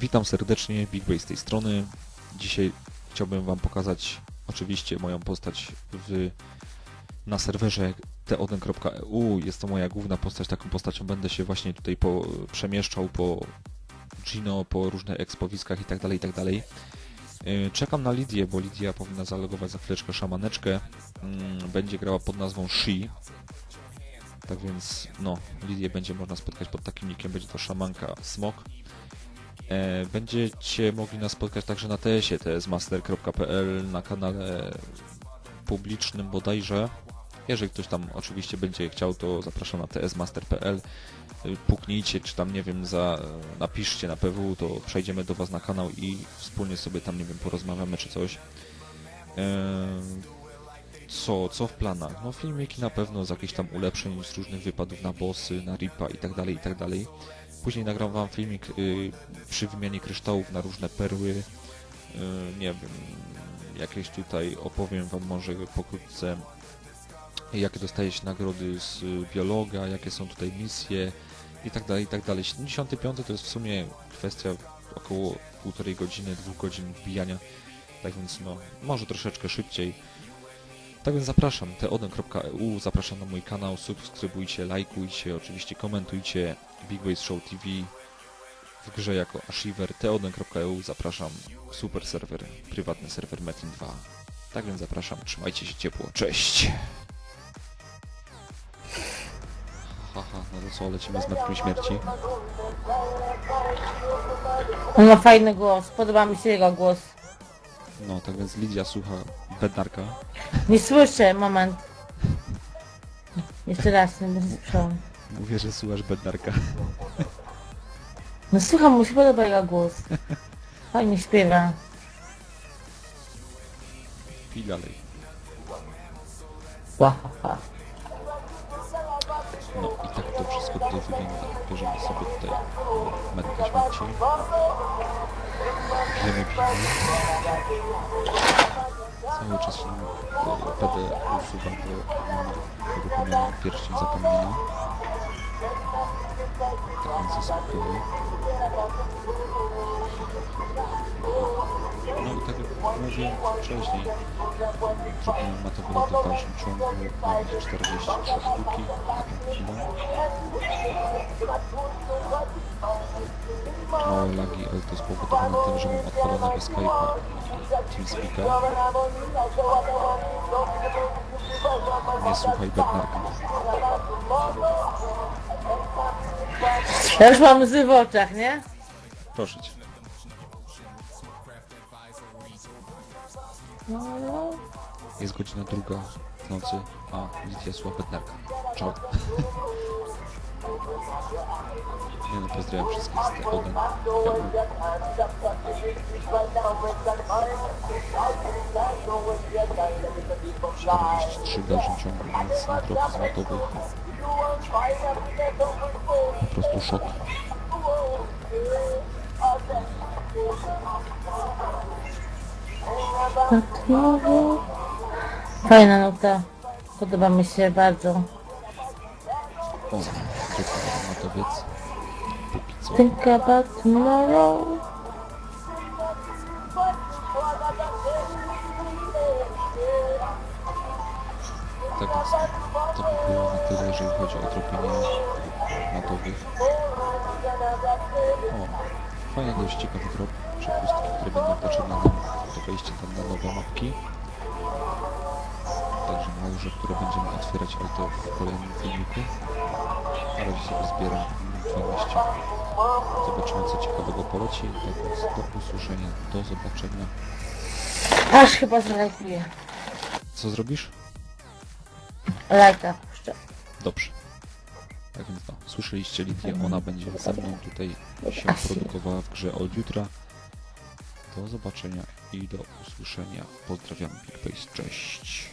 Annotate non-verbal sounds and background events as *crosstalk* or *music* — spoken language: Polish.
Witam serdecznie, Big Bay z tej strony. Dzisiaj chciałbym Wam pokazać oczywiście moją postać w, na serwerze t1.eu. Jest to moja główna postać, taką postacią będę się właśnie tutaj po, przemieszczał po Gino, po różnych ekspowiskach itd. itd. Yy, Czekam na Lidię, bo Lidia powinna zalogować za chwileczkę szamaneczkę. Mm, Będzie grała pod nazwą She. Tak więc, no, Lidię będzie można spotkać pod takim nickiem, będzie to szamanka Smok. E, Będziecie mogli nas spotkać także na TS-ie, tsmaster.pl, na kanale publicznym bodajże. Jeżeli ktoś tam oczywiście będzie chciał, to zapraszam na tsmaster.pl. Y, Puknijcie, czy tam, nie wiem, za, napiszcie na PW, to przejdziemy do Was na kanał i wspólnie sobie tam, nie wiem, porozmawiamy czy coś. E, Co, co w planach? No filmiki na pewno z jakichś tam ulepszeń, z różnych wypadów na bossy, na ripa i tak dalej, i tak dalej. Później nagram wam filmik y, przy wymianie kryształów na różne perły. Y, nie wiem, jakieś tutaj opowiem wam może pokrótce, jakie dostaje się nagrody z y, biologa, jakie są tutaj misje i tak dalej, i tak dalej. 75 to jest w sumie kwestia około półtorej godziny, dwóch godzin wbijania. Tak więc no, może troszeczkę szybciej. Tak więc zapraszam, t1.eu, zapraszam na mój kanał, subskrybujcie, lajkujcie, oczywiście komentujcie Big Show TV w grze jako Ashiver, t1.eu, zapraszam, super serwer, prywatny serwer Metin 2. Tak więc zapraszam, trzymajcie się ciepło, cześć! Haha, no to co, lecimy z metkiem śmierci. On ma fajny głos, podoba mi się jego głos. No, tak więc Lidia słucha bednarka. Nie słyszę, moment. Jeszcze raz, nie będę słyszała. Mówię, że słuchasz bednarka. No słucham, mu się podoba jego głos. Fajnie śpiewa. Pij dalej. Łahaha. No i tak to wszystko tutaj wygląda. Bierzemy sobie tutaj metkę śmierci. Pijemy piwo. Cały czas będę usuwał do uruchomiony pierścień zapomnienia. Tak więc jest gotowy. No i tak jak mówiłem wcześniej, zrobiłem matowy lot w dalszym ciągu, mam 43 sztuki na tą chwilę. Małe lagi, ale to jest spowodowane tym, że mam odpalonego Skype'a TeamSpeak'a. Nie słuchaj bednarka. Ja już mam łzy w oczach, nie? Proszę cię. No, no. Jest godzina druga w nocy, a Lidia słucha bednarka. Czoł. *laughs* Nie no, pozdrawiam wszystkich z T1. trzy w dalszym ciągu, więc na trochę złotowych. Po prostu szok. Fajna nuta. Podoba mi się bardzo. O, dziękuję matowiec. Think about tomorrow. Tak więc to by było na tyle, jeżeli chodzi o tropienie matowych. O, fajny, dość ciekawy drop. Przepustki, które będą potrzebne nam do wejścia tam na nowe mapki. Także małże, które będziemy otwierać, ale to w kolejnym filmiku. Na razie sobie zbieram 12. Zobaczymy co ciekawego poleci. Tak więc do usłyszenia, do zobaczenia. Aż chyba zlajkuję. Co zrobisz? Lajka puszczę. Dobrze. Tak więc no, słyszeliście Lidię, ona będzie ze mną tutaj się produkowała w grze od jutra. Do zobaczenia i do usłyszenia. Pozdrawiam Big Face, cześć.